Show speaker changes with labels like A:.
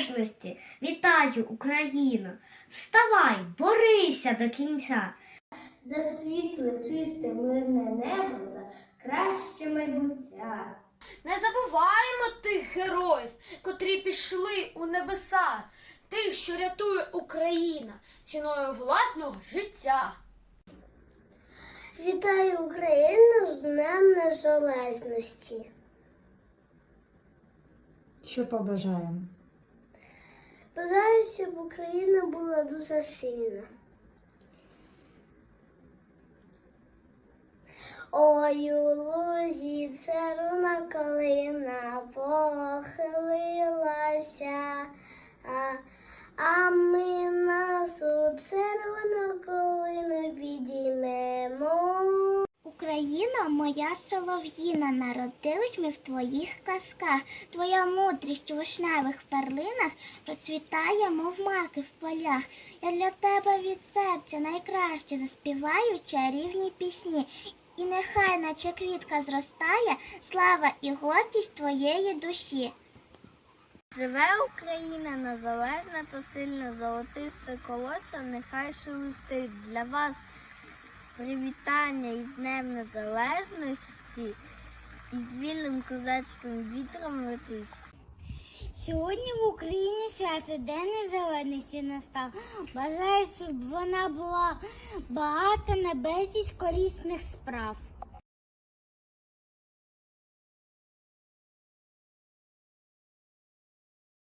A: Незалежності! Вітаю, Україно! Вставай, борися до кінця!
B: За світле, чисте, мирне небо, за краще майбуття.
C: Не забуваємо тих героїв, котрі пішли у небеса, тих, що рятує Україна ціною власного життя.
B: Вітаю Україну з Днем Незалежності.
D: Що побажаємо?
B: Бажаю, щоб Україна була дуже сильна. Ой, у лузі царуна калина похилилася, а, а ми нас у калину
E: Україна, моя солов'їна, народились ми в твоїх казках. Твоя мудрість у вишневих перлинах процвітає, мов маки в полях. Я для тебе від серця найкраще заспіваю чарівні пісні. І нехай, наче квітка зростає, слава і гордість твоєї душі.
A: Живе Україна незалежна та сильна, золотисте колосся, нехай шелестить для вас привітання із Днем Незалежності і з вільним козацьким вітром летить.
E: Сьогодні в Україні свято День Незалежності настав. Бажаю, щоб вона була багата на безліч корисних справ.